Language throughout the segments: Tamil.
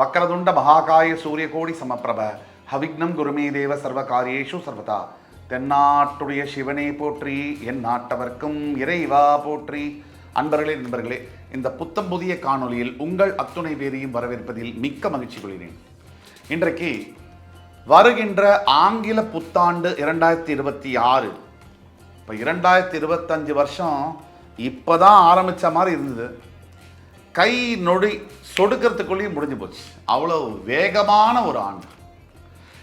வக்கரதுண்ட மகாகாய சூரியகோடி சமப்பிரப ஹவிக்னம் குருமே தேவ சர்வ காரியேஷு சர்வதா. தென்னாட்டுடைய சிவனே போற்றி என் நாட்டவர்க்கும் இறைவா போற்றி. அன்பர்களே நண்பர்களே இந்த புத்தம் புதிய காணொளியில் உங்கள் அத்துணை பேரையும் வரவேற்பதில் மிக்க மகிழ்ச்சி கொள்கிறேன். இன்றைக்கு வருகின்ற ஆங்கில புத்தாண்டு இரண்டாயிரத்தி இருபத்தி ஆறு. இப்போ இரண்டாயிரத்தி இருபத்தஞ்சு வருஷம் இப்போ தான் ஆரம்பித்த மாதிரி இருந்தது. கை நொடி சொடுக்கிறதுக்குள்ளேயும் முடிஞ்சு போச்சு. அவ்வளோ வேகமான ஒரு ஆண்டு.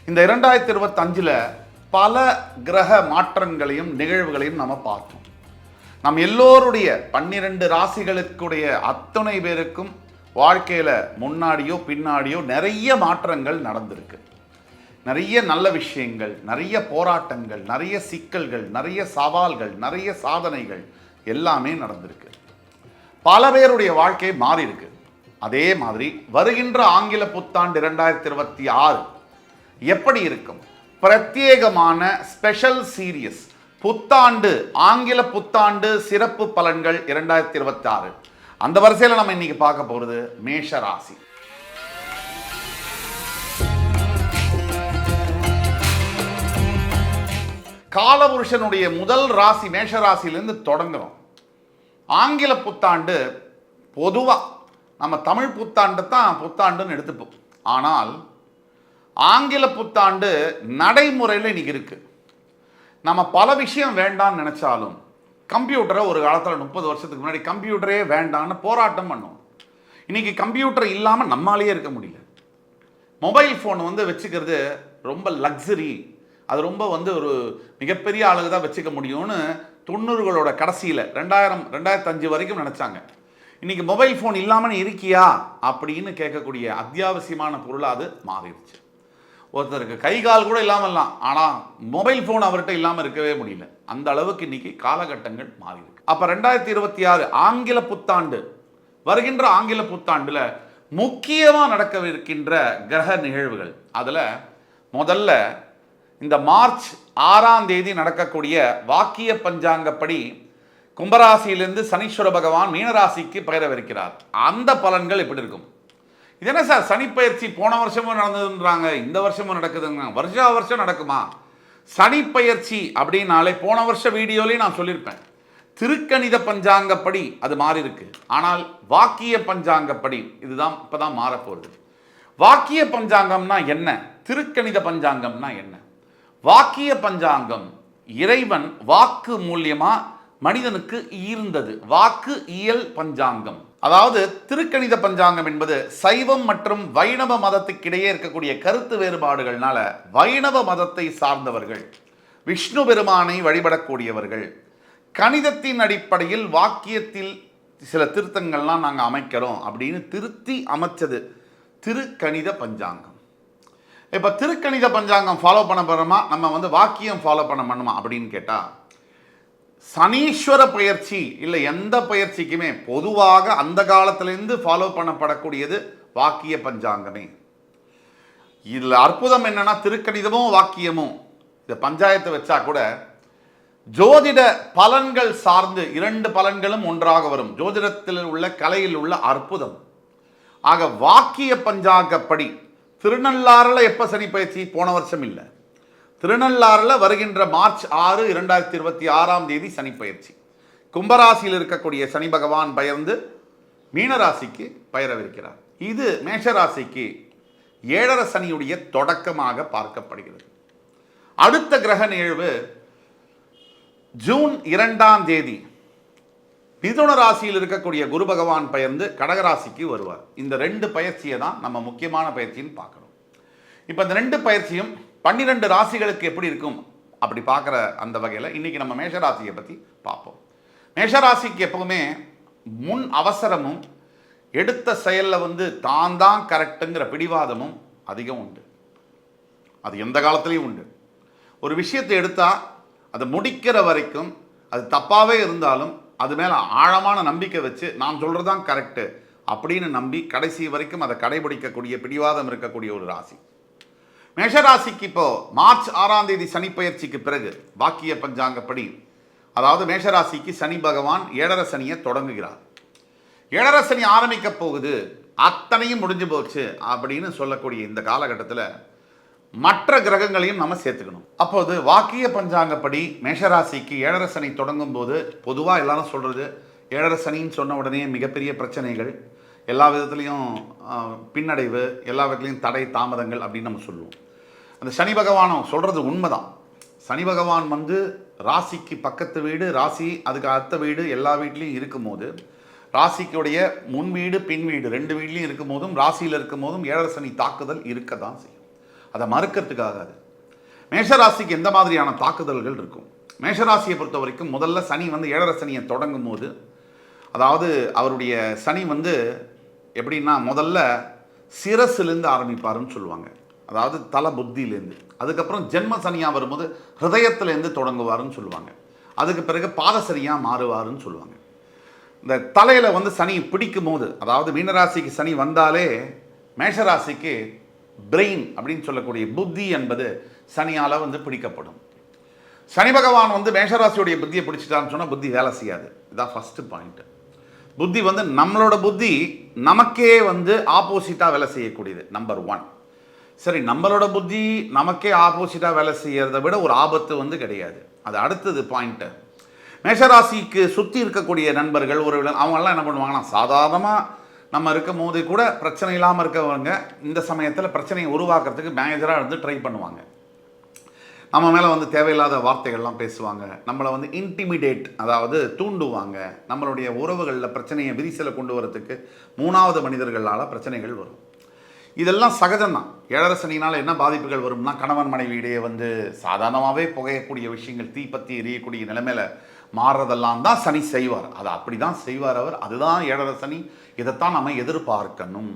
இந்த இரண்டாயிரத்தி இருபத்தஞ்சில் பல கிரக மாற்றங்களையும் நிகழ்வுகளையும் நம்ம பார்த்தோம். நம் எல்லோருடைய பன்னிரெண்டு ராசிகளுக்குடைய அத்தனை பேருக்கும் வாழ்க்கையில் முன்னாடியோ பின்னாடியோ நிறைய மாற்றங்கள் நடந்திருக்கு. நிறைய நல்ல விஷயங்கள் நிறைய போராட்டங்கள் நிறைய சிக்கல்கள் நிறைய சவால்கள் நிறைய சாதனைகள் எல்லாமே நடந்திருக்கு. பல பேருடைய வாழ்க்கை மாறி இருக்கு. அதே மாதிரி வருகின்ற ஆங்கில புத்தாண்டு இரண்டாயிரத்தி இருபத்தி ஆறு எப்படி இருக்கும்? பிரத்யேகமான ஸ்பெஷல் சீரியஸ் புத்தாண்டு ஆங்கில புத்தாண்டு சிறப்பு பலன்கள் இரண்டாயிரத்தி இருபத்தி ஆறு. அந்த வரிசையில் நம்ம இன்னைக்கு பார்க்க போகிறது மேஷ ராசி. காலபுருஷனுடைய முதல் ராசி மேஷ ராசியிலேருந்து தொடங்குறோம். ஆங்கில புத்தாண்டு பொதுவாக நம்ம தமிழ் புத்தாண்டு தான் புத்தாண்டுன்னு எடுத்துப்போம். ஆனால் ஆங்கில புத்தாண்டு நடைமுறையில் இன்றைக்கி இருக்குது நம்ம பல விஷயம் வேண்டாம்னு நினச்சாலும் கம்ப்யூட்டரை ஒரு காலத்தில் முப்பது வருஷத்துக்கு முன்னாடி கம்ப்யூட்டரே வேண்டாம்னு போராட்டம் பண்ணோம் இன்றைக்கி கம்ப்யூட்டர் இல்லாமல் நம்மளாலேயே இருக்க முடியல. மொபைல் ஃபோன் வந்து வச்சுக்கிறது ரொம்ப லக்ஸரி. அது ரொம்ப வந்து ஒரு மிகப்பெரிய அளவு தான் வச்சுக்க முடியும்னு தொண்ணூறுகளோட கடைசியில் ரெண்டாயிரம் ரெண்டாயிரத்தஞ்சு வரைக்கும் நினச்சாங்க. இன்னைக்கு மொபைல் ஃபோன் இல்லாமல் இருக்கியா? அப்படின்னு கேட்கக்கூடிய அத்தியாவசியமான பொருளாக அது மாறிடுச்சு. ஒருத்தருக்கு கை கால் கூட இல்லாமல்லாம் ஆனால் மொபைல் ஃபோன் அவர்கிட்ட இல்லாமல் இருக்கவே முடியல. அந்த அளவுக்கு இன்னைக்கு காலகட்டங்கள் மாறி இருக்கு அப்போ ரெண்டாயிரத்தி இருபத்தி ஆறு ஆங்கில புத்தாண்டு வருகின்ற ஆங்கில புத்தாண்டில் முக்கியமாக நடக்கவிருக்கின்ற கிரக நிகழ்வுகள். அதில் முதல்ல இந்த மார்ச் ஆறாம் தேதி நடக்கக்கூடிய வாக்கிய பஞ்சாங்கப்படி கும்பராசியிலிருந்து சனீஸ்வர பகவான் மீனராசிக்கு பெயரவிருக்கிறார். அந்த பலன்கள் எப்படி இருக்கும்? இது என்ன சார்? சனிப்பயிற்சி போன வருஷமும் நடந்ததுன்றாங்க இந்த வருஷமும் நடக்குதுங்க வருஷா வருஷம் நடக்குமா? சனிப்பயிற்சி அப்படின்னாலே போன வருஷ வீடியோலேயும் நான் சொல்லியிருப்பேன். திருக்கணித பஞ்சாங்கப்படி அது மாறி இருக்கு ஆனால் வாக்கிய பஞ்சாங்கப்படி இதுதான் இப்பதான் மாறப்போகுது. வாக்கிய பஞ்சாங்கம்னா என்ன? திருக்கணித பஞ்சாங்கம்னா என்ன? வாக்கிய பஞ்சாங்கம். இறைவன் வாக்கு மூலியமா மனிதனுக்கு ஈர்ந்தது. வாக்கு இயல் பஞ்சாங்கம். அதாவது திருக்கணித பஞ்சாங்கம் என்பது சைவம் மற்றும் வைணவ மதத்துக்கிடையே இருக்கக்கூடிய கருத்து வேறுபாடுகள்னால வைணவ மதத்தை சார்ந்தவர்கள் விஷ்ணு பெருமானை வழிபடக்கூடியவர்கள் கணிதத்தின் அடிப்படையில் வாக்கியத்தில் சில திருத்தங்கள்லாம் நாங்கள் அமைக்கிறோம் அப்படின்னு திருத்தி அமைச்சது திருக்கணித பஞ்சாங்கம். இப்போ திருக்கணித பஞ்சாங்கம் ஃபாலோ பண்ண போகிறோமா நம்ம வந்து வாக்கியம் ஃபாலோ பண்ண பண்ணுமா அப்படின்னு கேட்டால் சனீஸ்வர பயிற்சி இல்லை எந்த பயிற்சிக்குமே பொதுவாக அந்த காலத்திலேருந்து ஃபாலோ பண்ணப்படக்கூடியது வாக்கிய பஞ்சாங்கமே. இதில் அற்புதம் என்னன்னா திருக்கணிதமும் வாக்கியமும். இந்த பஞ்சாயத்தை வச்சா கூட ஜோதிட பலன்கள் சார்ந்து இரண்டு பலன்களும் ஒன்றாக வரும். ஜோதிடத்தில் உள்ள கலையில் உள்ள அற்புதம். ஆக வாக்கிய பஞ்சாங்கப்படி திருநள்ளாறில் எப்போ சனி பயிற்சி? போன வருஷம் இல்லை. திருநள்ளாறில் வருகின்ற மார்ச் ஆறு இரண்டாயிரத்தி இருபத்தி ஆறாம் தேதி சனி பயிற்சி. கும்பராசியில் இருக்கக்கூடிய சனி பகவான் பயந்து மீனராசிக்கு பெயரவிருக்கிறார். இது மேஷராசிக்கு ஏழரை சனியுடைய தொடக்கமாக பார்க்கப்படுகிறது. அடுத்த கிரக நிகழ்வு ஜூன் இரண்டாம் தேதி. மிதுன ராசியில் இருக்கக்கூடிய குரு பகவான் பயந்து கடகராசிக்கு வருவார். இந்த ரெண்டு பயிற்சியை தான் நம்ம முக்கியமான பயிற்சின்னு பார்க்கணும். இப்போ இந்த ரெண்டு பயிற்சியும் பன்னிரெண்டு ராசிகளுக்கு எப்படி இருக்கும்? அப்படி பார்க்குற அந்த வகையில் இன்னைக்கு நம்ம மேஷராசியை பற்றி பார்ப்போம். மேஷராசிக்கு எப்போவுமே முன் அவசரமும் எடுத்த செயலில் வந்து தான் தான் கரெக்டுங்கிற பிடிவாதமும் அதிகம் உண்டு. அது எந்த காலத்துலேயும் உண்டு. ஒரு விஷயத்தை எடுத்தால் அதை முடிக்கிற வரைக்கும் அது தப்பாகவே இருந்தாலும் அது மேலே ஆழமான நம்பிக்கை வச்சு நான் சொல்கிறது தான் கரெக்டு அப்படின்னு நம்பி கடைசி வரைக்கும் அதை கடைபிடிக்கக்கூடிய பிடிவாதம் இருக்கக்கூடிய ஒரு ராசி. மேஷராசிக்கு இப்போது மார்ச் ஆறாம் தேதி சனி பயிற்சிக்கு பிறகு பாக்கிய பஞ்சாங்கப்படி அதாவது மேஷராசிக்கு சனி பகவான் ஏழரை சனியை தொடங்குகிறார். ஏழரை சனி ஆரம்பிக்க போகுது அத்தனையும் முடிஞ்சு போச்சு அப்படின்னு சொல்லக்கூடிய இந்த காலகட்டத்தில் மற்ற கிரகங்களையும் நம்ம சேர்த்துக்கணும். அப்போது வாக்கிய பஞ்சாங்கப்படி மேஷராசிக்கு ஏழரை சனி தொடங்கும் போது பொதுவாக எல்லாரும் சொல்கிறது ஏழரை சனின்னு சொன்ன உடனே மிகப்பெரிய பிரச்சனைகள் எல்லா விதத்துலேயும் பின்னடைவு எல்லா விதத்துலேயும் தடை தாமதங்கள் அப்படின்னு நம்ம சொல்லுவோம். அந்த சனி பகவானும் சொல்கிறது உண்மைதான். சனி பகவான் வந்து ராசிக்கு பக்கத்து வீடு ராசி அதுக்கு அடுத்த வீடு எல்லா வீட்லேயும் இருக்கும்போது ராசிக்குடைய முன் வீடு பின் வீடு ரெண்டு வீட்லேயும் இருக்கும் போதும் ராசியில் இருக்கும் போதும் ஏழரை சனி தாக்குதல் இருக்க தான் செய்யும். அதை மறுக்கிறதுக்காகாது. மேஷராசிக்கு எந்த மாதிரியான தாக்குதல்கள் இருக்கும்? மேஷராசியை பொறுத்த வரைக்கும் முதல்ல சனி வந்து ஏழரை சனியை தொடங்கும் போது அதாவது அவருடைய சனி வந்து எப்படின்னா முதல்ல சிரசுலேருந்து ஆரம்பிப்பாருன்னு சொல்லுவாங்க. அதாவது தல புத்தியிலேருந்து. அதுக்கப்புறம் ஜென்ம சனியாக வரும்போது ஹிருதயத்துலேருந்து தொடங்குவாருன்னு சொல்லுவாங்க. அதுக்கு பிறகு பாதசனியாக மாறுவாருன்னு சொல்லுவாங்க. இந்த தலையில் வந்து சனி பிடிக்கும் போது அதாவது மீனராசிக்கு சனி வந்தாலே மேஷராசிக்கு பிரெயின் அப்படின்னு சொல்லக்கூடிய புத்தி என்பது சனியால் வந்து பிடிக்கப்படும். சனி பகவான் வந்து மேஷராசியுடைய புத்தியை பிடிச்சிட்டான்னு சொன்னால் புத்தி வேலை செய்யாது. இதான் ஃபஸ்ட்டு பாயிண்ட்டு புத்தி வந்து நம்மளோட புத்தி நமக்கே வந்து ஆப்போசிட்டாக வேலை செய்யக்கூடியது நம்பர் ஒன் சரி நம்மளோட புத்தி நமக்கே ஆப்போசிட்டாக வேலை செய்யறதை விட ஒரு ஆபத்து வந்து கிடையாது. அது அடுத்தது பாயிண்ட்டு மேஷராசிக்கு சுற்றி இருக்கக்கூடிய நண்பர்கள் ஒரு அவங்கெல்லாம் என்ன பண்ணுவாங்கன்னா சாதாரணமாக நம்ம இருக்கும் போது கூட பிரச்சனை இல்லாமல் இருக்கவங்க இந்த சமயத்தில் பிரச்சனையை உருவாக்குறதுக்கு மேனேஜராக இருந்து ட்ரை பண்ணுவாங்க. நம்ம மேலே வந்து தேவையில்லாத வார்த்தைகள்லாம் பேசுவாங்க. நம்மளை வந்து இன்டிமிடேட் அதாவது தூண்டுவாங்க. நம்மளுடைய உறவுகளில் பிரச்சனையை விரிசலை கொண்டு வரத்துக்கு மூணாவது மனிதர்களால் பிரச்சனைகள் வரும். இதெல்லாம் சகஜம்தான். ஏழரை சனினால் என்ன பாதிப்புகள் வரும்னா கணவன் மனைவியிடையே வந்து சாதாரணமாகவே புகையக்கூடிய விஷயங்கள் தீப்பத்தி எரியக்கூடிய நிலைமையில மாறுறதெல்லாம் தான் சனி செய்வார். அதை அப்படி தான் செய்வார் அவர். அதுதான் ஏழரை சனி. இதைத்தான் நம்ம எதிர்பார்க்கணும்.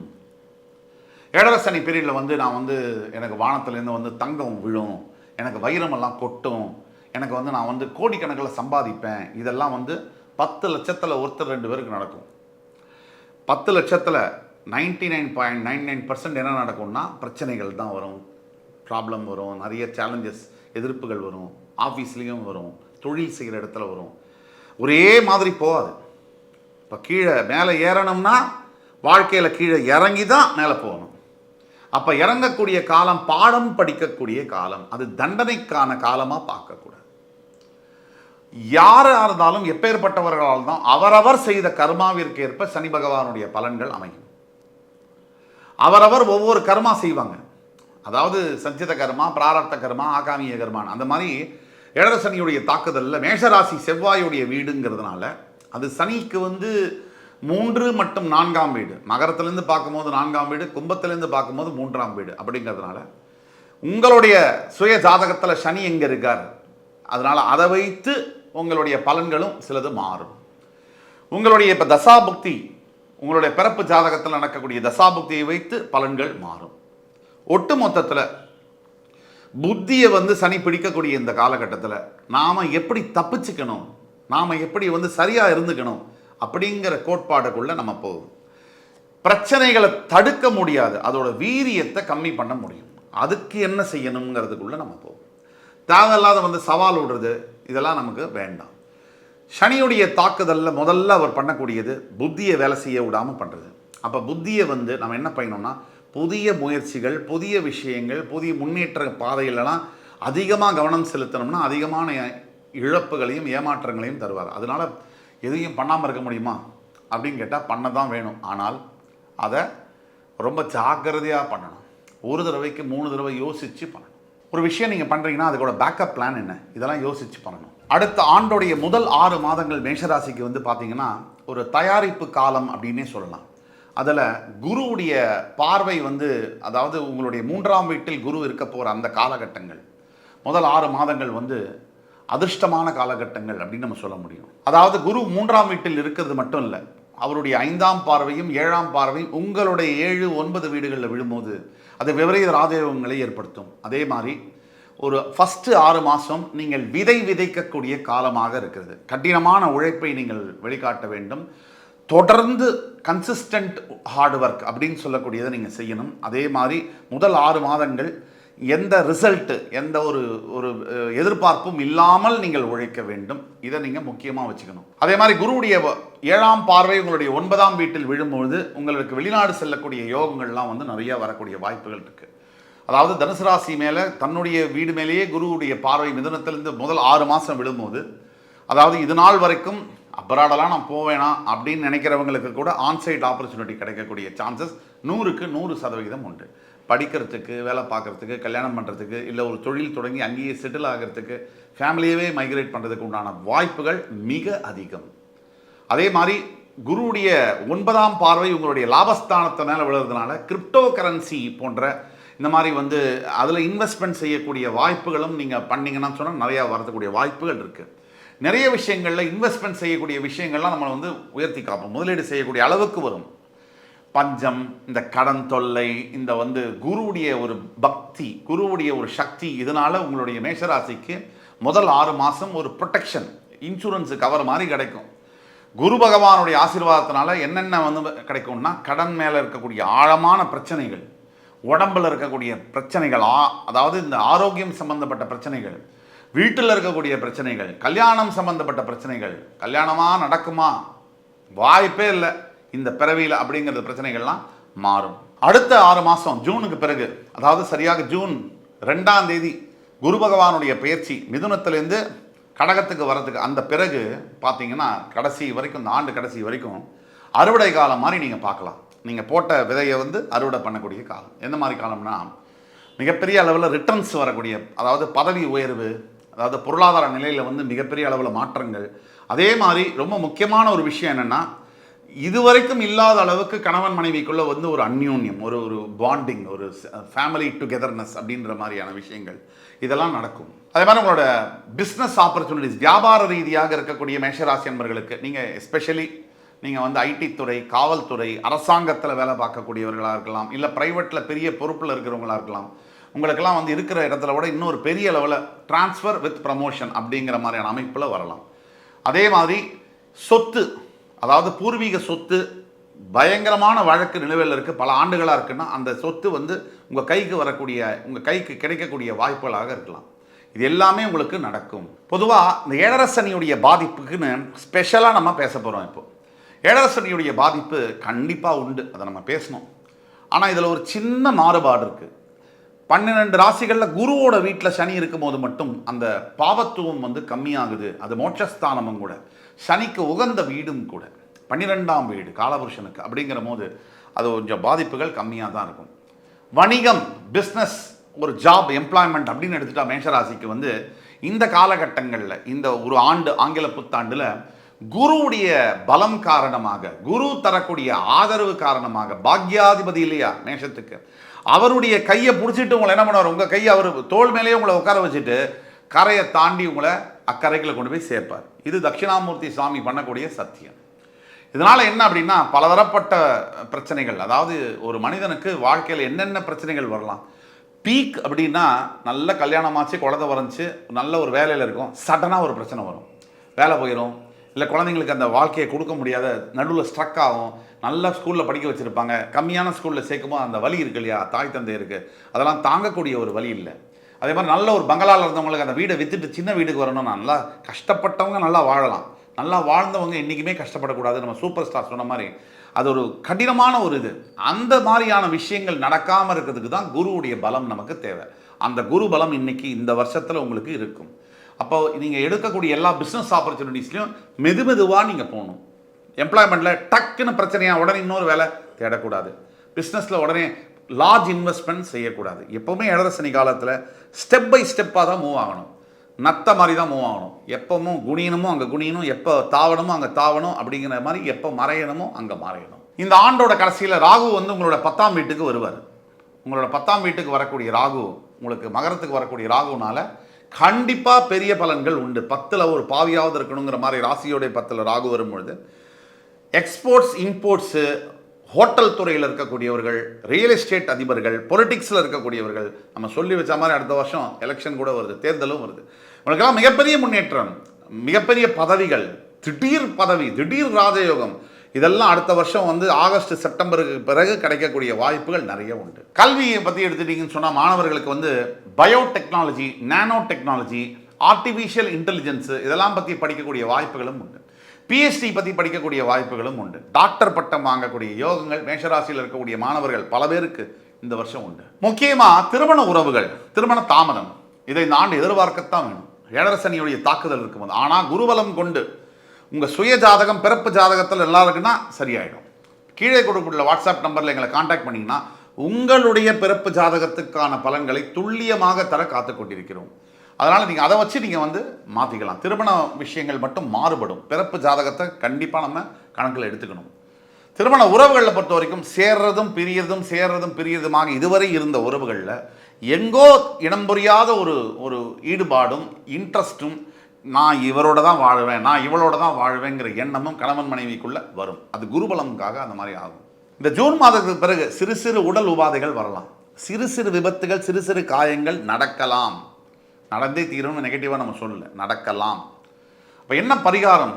ஏழரை சனி பீரியடில் வந்து நான் வந்து எனக்கு வானத்துலேருந்து வந்து தங்கம் விழும். எனக்கு வைரமெல்லாம் கொட்டும். எனக்கு வந்து நான் வந்து கோடிக்கணக்கில் சம்பாதிப்பேன். இதெல்லாம் வந்து பத்து லட்சத்தில் ஒருத்தர் ரெண்டு பேருக்கு நடக்கும். பத்து லட்சத்தில் ninety nine point nine nine percent என்ன நடக்கும்னா பிரச்சனைகள் தான் வரும். ப்ராப்ளம் வரும். நிறைய சேலஞ்சஸ் எதிர்ப்புகள் வரும். ஆஃபீஸ்லேயும் வரும். தொழில் செய்கிற இடத்துல வரும். ஒரே மாதிரி போகாது. இப்போ கீழே மேலே ஏறணும்னா வாழ்க்கையில் கீழே இறங்கி தான் மேலே போகணும். அப்போ இறங்கக்கூடிய காலம் பாடம் படிக்கக்கூடிய காலம் அது தண்டனைக்கான காலமாக பார்க்கக்கூடாது. யாராக இருந்தாலும் எப்பேற்பட்டவர்களால் தான் அவரவர் செய்த கர்மாவிற்கு ஏற்ப சனி பகவானுடைய பலன்கள் அமையும். அவரவர் ஒவ்வொரு கர்மா செய்வாங்க. அதாவது சஞ்சித கர்மா பிராரப்த கர்மா ஆகாமிய கர்மான் அந்த மாதிரி இடது சனியுடைய தாக்குதலில் மேஷராசி செவ்வாயுடைய வீடுங்கிறதுனால அது சனிக்கு வந்து மூன்று மற்றும் நான்காம் வீடு. மகரத்துலேருந்து பார்க்கும்போது நான்காம் வீடு கும்பத்திலேருந்து பார்க்கும்போது மூன்றாம் வீடு அப்படிங்கிறதுனால உங்களுடைய சுய ஜாதகத்தில் சனி எங்கே இருக்கார்? அதனால் அதை வைத்து உங்களுடைய பலன்களும் சிலது மாறும். உங்களுடைய இப்போ தசாபுக்தி உங்களுடைய பிறப்பு ஜாதகத்தில் நடக்கக்கூடிய தசாபுக்தியை வைத்து பலன்கள் மாறும். ஒட்டு மொத்தத்தில் புத்தியை வந்து சனி பிடிக்கக்கூடிய இந்த காலகட்டத்தில் நாம் எப்படி தப்பிச்சுக்கணும்? நாம் எப்படி வந்து சரியாக இருந்துக்கணும்? அப்படிங்கிற கோட்பாடுக்குள்ளே நம்ம போகும். பிரச்சனைகளை தடுக்க முடியாது. அதோட வீரியத்தை கம்மி பண்ண முடியும். அதுக்கு என்ன செய்யணுங்கிறதுக்குள்ளே நம்ம போகும். தேவையில்லாத வந்து சவால் விடுறது இதெல்லாம் நமக்கு வேண்டாம். சனியுடைய தாக்குதலில் முதல்ல அவர் பண்ணக்கூடியது புத்தியை வேலை செய்ய விடாமல் பண்ணுறது அப்போ புத்தியை வந்து நம்ம என்ன பண்ணணும்னா புதிய முயற்சிகள் புதிய விஷயங்கள் புதிய முன்னேற்ற பாதையிலலாம் அதிகமாக கவனம் செலுத்தணும்னா அதிகமான இழப்புகளையும் ஏமாற்றங்களையும் தருவார். அதனால் எதையும் பண்ணாமல் இருக்க முடியுமா? அப்படின்னு கேட்டால் பண்ண தான் வேணும். ஆனால் அதை ரொம்ப ஜாக்கிரதையாக பண்ணணும். ஒரு தடவைக்கு மூணு தடவை யோசித்து பண்ணணும். ஒரு விஷயம் நீங்கள் பண்ணுறீங்கன்னா அதுக்கோட பேக்கப் பிளான் என்ன? இதெல்லாம் யோசித்து பண்ணணும். அடுத்த ஆண்டோடைய முதல் ஆறு மாதங்கள் மேஷராசிக்கு வந்து பார்த்தீங்கன்னா ஒரு தயாரிப்பு காலம் அப்படின்னே சொல்லலாம். அதில் குருவுடைய பார்வை வந்து அதாவது உங்களுடைய மூன்றாம் வீட்டில் குரு இருக்க போகிற அந்த காலகட்டங்கள். முதல் ஆறு மாதங்கள் வந்து அதிர்ஷ்டமான காலகட்டங்கள் அப்படின்னு நம்ம சொல்ல முடியும். அதாவது குரு மூன்றாம் வீட்டில் இருக்கிறது மட்டும் இல்லை அவருடைய ஐந்தாம் பார்வையும் ஏழாம் பார்வையும் உங்களுடைய ஏழு ஒன்பது வீடுகளில் விழும்போது அது விபரீத ராஜயோகங்களை ஏற்படுத்தும். அதே மாதிரி ஒரு ஃபஸ்ட்டு ஆறு மாதம் நீங்கள் விதை விதைக்கக்கூடிய காலமாக இருக்கிறது. கடினமான உழைப்பை நீங்கள் வெளிக்காட்ட வேண்டும். தொடர்ந்து கன்சிஸ்டன்ட் ஹார்ட் ஒர்க் அப்படின்னு சொல்லக்கூடியதை நீங்கள் செய்யணும். அதே மாதிரி முதல் ஆறு மாதங்கள் எந்த ரிசல்ட்டு எந்த ஒரு ஒரு எதிர்பார்ப்பும் இல்லாமல் நீங்கள் உழைக்க வேண்டும். இதை நீங்கள் முக்கியமாக வச்சுக்கணும். அதே மாதிரி குருவுடைய ஏழாம் பார்வை உங்களுடைய ஒன்பதாம் வீட்டில் விழும்பொழுது உங்களுக்கு வெளிநாடு செல்லக்கூடிய யோகங்கள்லாம் வந்து நிறையா வரக்கூடிய வாய்ப்புகள் இருக்குது அதாவது தனுசு ராசி மேலே தன்னுடைய வீடு மேலேயே குருவுடைய பார்வை மிதனத்திலிருந்து முதல் ஆறு மாதம் விழும்போது அதாவது இது நாள் வரைக்கும் அப்ராடெல்லாம் நான் போவேனா அப்படின்னு நினைக்கிறவங்களுக்கு கூட ஆன்சைட் ஆப்பர்ச்சுனிட்டி கிடைக்கக்கூடிய சான்சஸ் நூறுக்கு நூறு சதவிகிதம் உண்டு. படிக்கிறதுக்கு வேலை பார்க்குறதுக்கு கல்யாணம் பண்ணுறதுக்கு இல்லை ஒரு தொழில் தொடங்கி அங்கேயே செட்டில் ஆகிறதுக்கு ஃபேமிலியவே மைக்ரேட் பண்ணுறதுக்கு உண்டான வாய்ப்புகள் மிக அதிகம். அதே மாதிரி குருவுடைய ஒன்பதாம் பார்வை உங்களுடைய லாபஸ்தானத்தை மேலே விழுறதுனால கிரிப்டோ கரன்சி போன்ற இந்த மாதிரி வந்து அதில் இன்வெஸ்ட்மெண்ட் செய்யக்கூடிய வாய்ப்புகளும் நீங்கள் பண்ணீங்கன்னா சொன்னால் நிறையா வரக்கூடிய வாய்ப்புகள் இருக்குது நிறைய விஷயங்களில் இன்வெஸ்ட்மெண்ட் செய்யக்கூடிய விஷயங்கள்லாம் நம்மளை வந்து உயர்த்தி காப்போம். முதலீடு செய்யக்கூடிய அளவுக்கு வரும். பஞ்சம் இந்த கடன் தொல்லை இந்த வந்து குருவுடைய ஒரு பக்தி குருவுடைய ஒரு சக்தி இதனால் உங்களுடைய மேஷராசிக்கு முதல் ஆறு மாதம் ஒரு ப்ரொடெக்ஷன் இன்சூரன்ஸு கவர் மாதிரி கிடைக்கும். குரு பகவானுடைய ஆசீர்வாதத்தினால என்னென்ன வந்து கிடைக்கும்னா கடன் மேலே இருக்கக்கூடிய ஆழமான பிரச்சனைகள் உடம்புல இருக்கக்கூடிய பிரச்சனைகள் ஆ- அதாவது இந்த ஆரோக்கியம் சம்பந்தப்பட்ட பிரச்சனைகள் வீட்டில் இருக்கக்கூடிய பிரச்சனைகள் கல்யாணம் சம்பந்தப்பட்ட பிரச்சனைகள் கல்யாணமா நடக்குமா? வாய்ப்பே இல்லை. இந்த பிறவியில் அப்படிங்கிற பிரச்சனைகள்லாம் மாறும். அடுத்த ஆறு மாதம் ஜூனுக்கு பிறகு அதாவது சரியாக ஜூன் ரெண்டாம் தேதி குரு பகவானுடைய பயிற்சி மிதுனத்திலேருந்து கடகத்துக்கு வரதுக்கு அந்த பிறகு பார்த்தீங்கன்னா கடைசி வரைக்கும் இந்த ஆண்டு கடைசி வரைக்கும் அறுவடை காலம் மாதிரி நீங்கள் பார்க்கலாம். நீங்கள் போட்ட விதையை வந்து அறுவடை பண்ணக்கூடிய காலம். எந்த மாதிரி காலம்னா மிகப்பெரிய அளவில் ரிட்டர்ன்ஸ் வரக்கூடிய அதாவது பதவி உயர்வு அதாவது பொருளாதார நிலையில் வந்து மிகப்பெரிய அளவில் மாற்றங்கள். அதே மாதிரி ரொம்ப முக்கியமான ஒரு விஷயம் என்னென்னா இதுவரைக்கும் இல்லாத அளவுக்கு கணவன் மனைவிக்குள்ள வந்து ஒரு அந்யூன்யம் ஒரு ஒரு பாண்டிங் ஒரு ஃபேமிலி டுகெதர்னஸ் அப்படின்ற மாதிரியான விஷயங்கள். இதெல்லாம் நடக்கும். அதே மாதிரி உங்களோட பிஸ்னஸ் ஆப்பர்ச்சுனிட்டிஸ் வியாபார ரீதியாக இருக்கக்கூடிய மேஷராசி என்பர்களுக்கு நீங்கள் எஸ்பெஷலி நீங்கள் வந்து ஐடி துறை காவல்துறை அரசாங்கத்தில் வேலை பார்க்கக்கூடியவர்களாக இருக்கலாம் இல்லை ப்ரைவேட்டில் பெரிய பொறுப்பில் இருக்கிறவங்களா இருக்கலாம் உங்களுக்கெல்லாம் வந்து இருக்கிற இடத்துல விட இன்னொரு பெரிய லெவலில் ட்ரான்ஸ்ஃபர் வித் ப்ரமோஷன் அப்படிங்கிற மாதிரியான அமைப்பில் வரலாம். அதே மாதிரி சொத்து அதாவது பூர்வீக சொத்து பயங்கரமான வழக்கு நிலுவையில் இருக்குது பல ஆண்டுகளாக இருக்குன்னா அந்த சொத்து வந்து உங்கள் கைக்கு வரக்கூடிய உங்கள் கைக்கு கிடைக்கக்கூடிய வாய்ப்புகளாக இருக்கலாம். இது எல்லாமே உங்களுக்கு நடக்கும். பொதுவாக இந்த ஏழரசனியுடைய பாதிப்புக்குன்னு ஸ்பெஷலாக நம்ம பேச போகிறோம் இப்போ. ஏழரசனியுடைய பாதிப்பு கண்டிப்பாக உண்டு. அதை நம்ம பேசணும். ஆனால் இதில் ஒரு சின்ன மாறுபாடு இருக்குது பன்னிரெண்டு ராசிகளில் குருவோட வீட்டில் சனி இருக்கும்போது மட்டும் அந்த பாவத்துவம் வந்து கம்மியாகுது. அது மோட்சஸ்தானமும் கூட. சனிக்கு உகந்த வீடும் கூட. பன்னிரெண்டாம் வீடு காலபுருஷனுக்கு அப்படிங்கிற போது அது கொஞ்சம் பாதிப்புகள் கம்மியாக தான் இருக்கும். வணிகம் பிஸ்னஸ் ஒரு ஜாப் எம்ப்ளாய்மெண்ட் அப்படின்னு எடுத்துட்டா மேஷராசிக்கு வந்து இந்த காலகட்டங்களில் இந்த ஒரு ஆண்டு ஆங்கில புத்தாண்டில் குருவுடைய பலம் காரணமாக குரு தரக்கூடிய ஆதரவு காரணமாக பாக்யாதிபதி இல்லையா மேஷத்துக்கு அவருடைய கையை பிடிச்சிட்டு உங்களை என்ன பண்ணுவார்? உங்கள் கையை அவர் தோல் மேலேயே உங்களை உட்கார வச்சுட்டு கரையை தாண்டி உங்களை அக்கறைகளை கொண்டு போய் சேர்ப்பார். இது தட்சிணாமூர்த்தி சுவாமி பண்ணக்கூடிய சத்தியம். இதனால் என்ன அப்படின்னா பலதரப்பட்ட பிரச்சனைகள் அதாவது ஒரு மனிதனுக்கு வாழ்க்கையில் என்னென்ன பிரச்சனைகள் வரலாம்? பீக் அப்படின்னா நல்ல கல்யாணமாச்சு குழந்தை வரைஞ்சி நல்ல ஒரு வேலையில் இருக்கும் சடனாக ஒரு பிரச்சனை வரும். வேலை போயிடும் இல்லை குழந்தைங்களுக்கு அந்த வாழ்க்கையை கொடுக்க முடியாத நடுவில் ஸ்ட்ரக் ஆகும். நல்லா ஸ்கூலில் படிக்க வச்சுருப்பாங்க. கம்மியான ஸ்கூலில் சேர்க்கும்போது அந்த வழி இருக்கு இல்லையா? தாய் தந்தை இருக்குது அதெல்லாம் தாங்கக்கூடிய ஒரு வழி இல்லை. அதே மாதிரி நல்ல ஒரு பங்களாவில் இருந்தவங்களுக்கு அந்த வீடை விற்றுட்டு சின்ன வீடுக்கு வரணும்னா நல்லா கஷ்டப்பட்டவங்க நல்லா வாழலாம். நல்லா வாழ்ந்தவங்க என்றைக்குமே கஷ்டப்படக்கூடாது. நம்ம சூப்பர் ஸ்டார் சொன்ன மாதிரி. அது ஒரு கடினமான ஒரு இது. அந்த மாதிரியான விஷயங்கள் நடக்காமல் இருக்கிறதுக்கு தான் குருவுடைய பலம் நமக்கு தேவை. அந்த குரு பலம் இன்னைக்கு இந்த வருஷத்தில் உங்களுக்கு இருக்கும். அப்போ நீங்கள் எடுக்கக்கூடிய எல்லா பிஸ்னஸ் ஆப்பர்ச்சுனிட்டிஸ்லையும் மெது மெதுவாக நீங்கள் போகணும். எம்ப்ளாய்மெண்ட்டில் டக்குன்னு பிரச்சனையாக உடனே இன்னொரு வேலை தேடக்கூடாது. பிஸ்னஸில் உடனே லார்ஜ் இன்வெஸ்ட்மெண்ட் செய்யக்கூடாது. எப்போவுமே இடரசனி காலத்தில் ஸ்டெப் பை ஸ்டெப்பாக தான் மூவ் ஆகணும். நத்த மாதிரி தான் மூவ் ஆகணும். எப்பவும் குணியனமும் அங்கே குனியணும் எப்போ தாவணமோ அங்கே தாவணும் அப்படிங்கிற மாதிரி எப்போ மறையணுமோ அங்கே மறையணும். இந்த ஆண்டோட கடைசியில் ராகு வந்து உங்களோட பத்தாம் வீட்டுக்கு வருவார். உங்களோட பத்தாம் வீட்டுக்கு வரக்கூடிய ராகு உங்களுக்கு மகரத்துக்கு வரக்கூடிய ராகுனால கண்டிப்பாக பெரிய பலன்கள் உண்டு. பத்தில் ஒரு பாவியாவது இருக்கணுங்கிற மாதிரி ராசியோடைய பத்தில் ராகு வரும்பொழுது எக்ஸ்போர்ட்ஸ் இம்போர்ட்ஸு ஹோட்டல் துறையில் இருக்கக்கூடியவர்கள் ரியல் எஸ்டேட் அதிபர்கள் பொலிட்டிக்ஸில் இருக்கக்கூடியவர்கள் நம்ம சொல்லி வச்ச மாதிரி அடுத்த வருஷம் எலெக்ஷன் கூட வருது தேர்தலும் வருது. உங்களுக்கெல்லாம் மிகப்பெரிய முன்னேற்றம் மிகப்பெரிய பதவிகள் திடீர் பதவி திடீர் ராஜயோகம் இதெல்லாம் அடுத்த வருஷம் வந்து ஆகஸ்ட் செப்டம்பருக்கு பிறகு கிடைக்கக்கூடிய வாய்ப்புகள் நிறைய உண்டு. கல்வியை பற்றி எடுத்துட்டீங்கன்னு சொன்னால் மாணவர்களுக்கு வந்து biotechnology nanotechnology artificial intelligence இதெல்லாம் பற்றி படிக்கக்கூடிய வாய்ப்புகளும் உண்டு. பிஎஸ்டி பற்றி படிக்கக்கூடிய வாய்ப்புகளும் உண்டு. டாக்டர் பட்டம் வாங்கக்கூடிய யோகங்கள் மேஷராசியில் இருக்கக்கூடிய மாணவர்கள் பல பேருக்கு இந்த வருஷம் உண்டு. முக்கியமாக திருமண உறவுகள் திருமண தாமதம். இதை இந்த ஆண்டு எதிர்பார்க்கத்தான் வேணும். ஏழரசனியுடைய தாக்குதல் இருக்கும்போது ஆனால் குருபலம் கொண்டு உங்கள் சுய ஜாதகம் பிறப்பு ஜாதகத்தில் நல்லா இருக்குன்னா சரியாயிடும். கீழே கொடுக்கக்கூடிய வாட்ஸ்அப் நம்பரில் எங்களை காண்டாக்ட் பண்ணிங்கன்னா உங்களுடைய பிறப்பு ஜாதகத்துக்கான பலன்களை துல்லியமாக தர காத்து கொண்டிருக்கிறோம். அதனால் நீங்கள் அதை வச்சு நீங்கள் வந்து மாற்றிக்கலாம் திருமண விஷயங்கள் மட்டும் மாறுபடும். பிறப்பு ஜாதகத்தை கண்டிப்பாக நம்ம கணக்கில் எடுத்துக்கணும். திருமண உறவுகளில் பொறுத்த வரைக்கும் சேர்றதும் பிரியறதும் சேர்றதும் பிரியறதுமாக இதுவரை இருந்த உறவுகளில் எங்கோ இனம் புரியாத ஒரு ஒரு ஈடுபாடும் இன்ட்ரெஸ்ட்டும் நான் இவரோட தான் வாழுவேன் நான் இவளோட தான் வாழ்வேங்கிற எண்ணமும் கணவன் மனைவிக்குள்ள வரும். அது குருபலமுக்காக அந்த மாதிரி ஆகும். இந்த ஜூன் மாதத்துக்கு பிறகு சிறு சிறு உடல் உபாதைகள் வரலாம். சிறு சிறு விபத்துகள் சிறு சிறு காயங்கள் நடக்கலாம். நடந்தே தீரும்னு நெகட்டிவாக நம்ம சொல்லல. நடக்கலாம். அப்போ என்ன பரிகாரம்?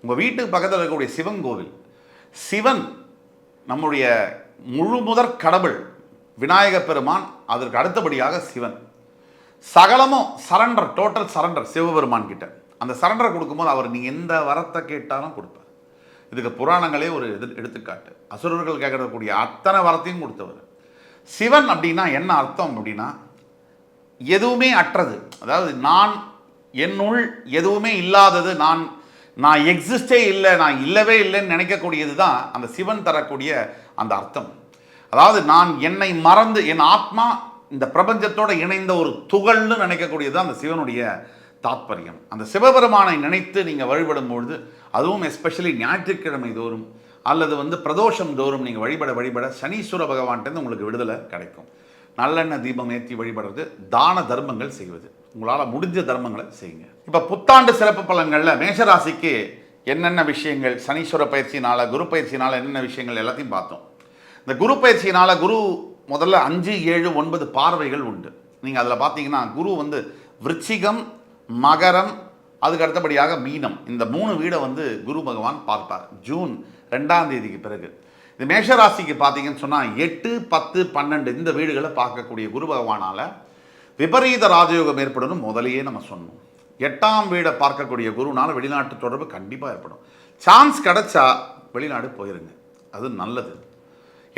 உங்கள் வீட்டுக்கு பக்கத்தில் இருக்கக்கூடிய சிவன் கோவில். சிவன் நம்முடைய முழு முதற் கடவுள் விநாயகப் பெருமான் அதற்கு அடுத்தபடியாக சிவன். சகலமும் சரண்டர் டோட்டல் சரண்டர் சிவபெருமான் கிட்ட. அந்த சரண்டர் கொடுக்கும்போது அவர் நீங்கள் எந்த வரத்தை கேட்டாலும் கொடுப்பார். இதுக்கு புராணங்களே ஒரு எது எடுத்துக்காட்டு. அசுரர்கள் கேட்கக்கூடிய அத்தனை வரத்தையும் கொடுத்தவர். சிவன் அப்படின்னா என்ன அர்த்தம் அப்படின்னா எதுவுமே அற்றது. அதாவது நான் என்னுள் எதுவுமே இல்லாதது நான் நான் எக்ஸிஸ்டே இல்லை நான் இல்லவே இல்லைன்னு நினைக்கக்கூடியது தான் அந்த சிவன் தரக்கூடிய அந்த அர்த்தம். அதாவது நான் என்னை மறந்து என் ஆத்மா இந்த பிரபஞ்சத்தோடு இணைந்த ஒரு துகள்னு நினைக்கக்கூடியது அந்த சிவனுடைய தாத்பரியம். அந்த சிவபெருமானை நினைத்து நீங்கள் வழிபடும் பொழுது அதுவும் எஸ்பெஷலி ஞாயிற்றுக்கிழமை தோறும் அல்லது வந்து பிரதோஷம் தோறும் நீங்கள் வழிபட வழிபட சனீஸ்வர பகவான்கிட்ட உங்களுக்கு விடுதலை கிடைக்கும். நல்லெண்ணெய் தீபம் ஏற்றி வழிபடுறது தான தர்மங்கள் செய்வது. உங்களால் முடிஞ்ச தர்மங்களை செய்யுங்க. இப்போ புத்தாண்டு சிறப்பு பலன்களில் மேஷராசிக்கு என்னென்ன விஷயங்கள் சனீஸ்வர பயிற்சினால் குரு பயிற்சினால் என்னென்ன விஷயங்கள் எல்லாத்தையும் பார்த்தோம். இந்த குரு பயிற்சினால் குரு முதல்ல அஞ்சு ஏழு ஒன்பது பார்வைகள் உண்டு. நீங்கள் அதில் பார்த்தீங்கன்னா குரு வந்து விருச்சிகம் மகரம் அதுக்கு அடுத்தபடியாக மீனம். இந்த மூணு வீடை வந்து குரு பகவான் பார்ப்பார் ஜூன் ரெண்டாம் தேதிக்கு பிறகு. இந்த மேஷராசிக்கு பார்த்தீங்கன்னு சொன்னால் எட்டு பத்து பன்னெண்டு இந்த வீடுகளை பார்க்கக்கூடிய குரு பகவானால் விபரீத ராஜயோகம் ஏற்படும் முதலையே நம்ம சொன்னோம். எட்டாம் வீடை பார்க்கக்கூடிய குருனால வெளிநாட்டு தொடர்பு கண்டிப்பாக ஏற்படும். சான்ஸ் கிடச்சா வெளிநாடு போயிருங்க. அது நல்லது.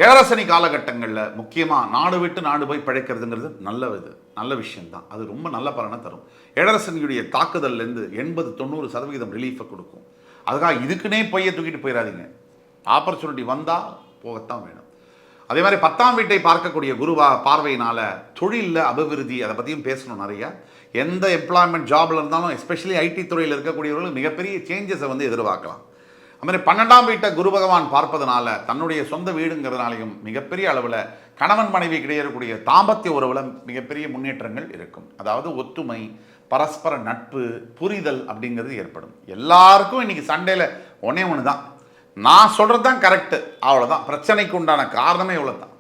ஏழரசனி காலகட்டங்களில் முக்கியமாக நாடு விட்டு நாடு போய் பிழைக்கிறதுங்கிறது நல்ல இது நல்ல விஷயம்தான். அது ரொம்ப நல்ல பலனை தரும். ஏழரசனியுடைய தாக்குதல்லேருந்து எண்பது தொண்ணூறு சதவீதம் ரிலீஃபை கொடுக்கும். அதுக்காக இதுக்குன்னே பொய்யை தூக்கிட்டு போயிடாதீங்க. ஆப்பர்ச்சுனிட்டி வந்தால் போகத்தான் வேணும். அதே மாதிரி பத்தாம் வீட்டை பார்க்கக்கூடிய குருவா பார்வையினால் தொழிலில் அபிவிருத்தி அதை பற்றியும் பேசணும் நிறையா. எந்த எம்ப்ளாய்மெண்ட் ஜாபில் இருந்தாலும் எஸ்பெஷலி ஐடி துறையில் இருக்கக்கூடியவர்கள் மிகப்பெரிய சேஞ்சஸை வந்து எதிர்பார்க்கலாம். அது மாதிரி பன்னெண்டாம் வீட்டை குரு பகவான் பார்ப்பதனால தன்னுடைய சொந்த வீடுங்கிறதுனாலையும் மிகப்பெரிய அளவில் கணவன் மனைவி கிடையக்கூடிய தாம்பத்திய உறவில் மிகப்பெரிய முன்னேற்றங்கள் இருக்கும். அதாவது ஒத்துமை பரஸ்பர நட்பு புரிதல் அப்படிங்கிறது ஏற்படும். எல்லாருக்கும் இன்னைக்கு சண்டேல ஒன்றே ஒன்று தான் நான் சொல்கிறது தான் கரெக்டு அவ்வளோதான் பிரச்சனைக்கு உண்டான காரணமே இவ்வளோ தான்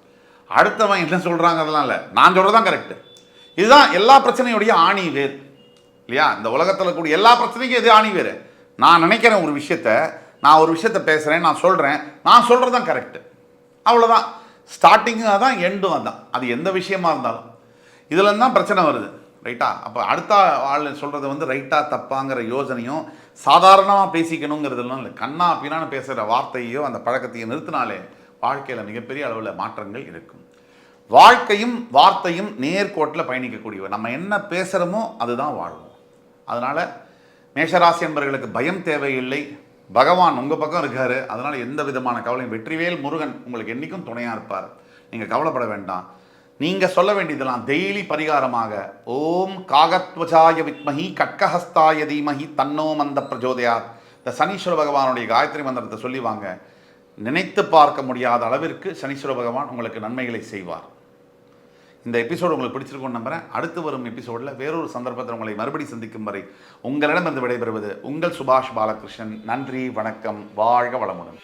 அடுத்தவன் என்ன சொல்கிறாங்க அதெல்லாம் இல்லை. நான் சொல்கிறது தான் கரெக்டு இதுதான் எல்லா பிரச்சனையுடைய ஆணி வேர். இல்லையா? இந்த உலகத்தில் கூடிய எல்லா பிரச்சனைக்கும் எது ஆணி வேறு. நான் நினைக்கிறேன் ஒரு விஷயத்தை நான் ஒரு விஷயத்த பேசுகிறேன் நான் சொல்கிறேன் நான் சொல்கிறது தான் கரெக்டு அவ்வளோதான் ஸ்டார்டிங்கும் அதான் எண்டும் அதான். அது எந்த விஷயமா இருந்தாலும். இதில் தான் பிரச்சனை வருது. ரைட்டா அப்போ அடுத்த ஆள் சொல்கிறது வந்து ரைட்டாக தப்பாங்கிற யோசனையும் சாதாரணமாக பேசிக்கணுங்கிறதுலாம் இல்லை. கண்ணா பின்னான்னு பேசுகிற வார்த்தையோ அந்த பழக்கத்தையும் நிறுத்தினாலே வாழ்க்கையில் மிகப்பெரிய அளவில் மாற்றங்கள் இருக்கும். வாழ்க்கையும் வார்த்தையும் நேர்கோட்டில் பயணிக்கக்கூடியவை நம்ம என்ன பேசுகிறோமோ அதுதான் வாழ்வோம் அதனால் மேஷராசி என்பவர்களுக்கு பயம் தேவையில்லை. பகவான் உங்கள் பக்கம் இருக்காரு. அதனால் எந்த விதமான கவலையும் வெற்றிவேல் முருகன் உங்களுக்கு என்றைக்கும் துணையாக இருப்பார். நீங்கள் கவலைப்பட வேண்டாம். நீங்கள் சொல்ல வேண்டியதெல்லாம் டெய்லி பரிகாரமாக. ஓம் காகத்வஜாய வித்மஹி கட்கஹஸ்தாய தீமஹி தன்னோ மந்த பிரஜோதயார் இந்த சனீஸ்வர பகவானுடைய காயத்ரி மந்திரத்தை சொல்லி வாங்க. நினைத்து பார்க்க முடியாத அளவிற்கு சனீஸ்வர பகவான் உங்களுக்கு நன்மைகளை செய்வார். இந்த எபிசோடு உங்களுக்கு பிடிச்சிருக்கும்னு நம்புறேன். அடுத்து வரும் எபிசோடில் வேறொரு சந்தர்ப்பத்தில் உங்களை மறுபடி சந்திக்கும் வரை உங்களிடமிருந்து விடைபெறுவது உங்கள் சுபாஷ் பாலகிருஷ்ணன். நன்றி வணக்கம் வாழ்க வளமுடன்.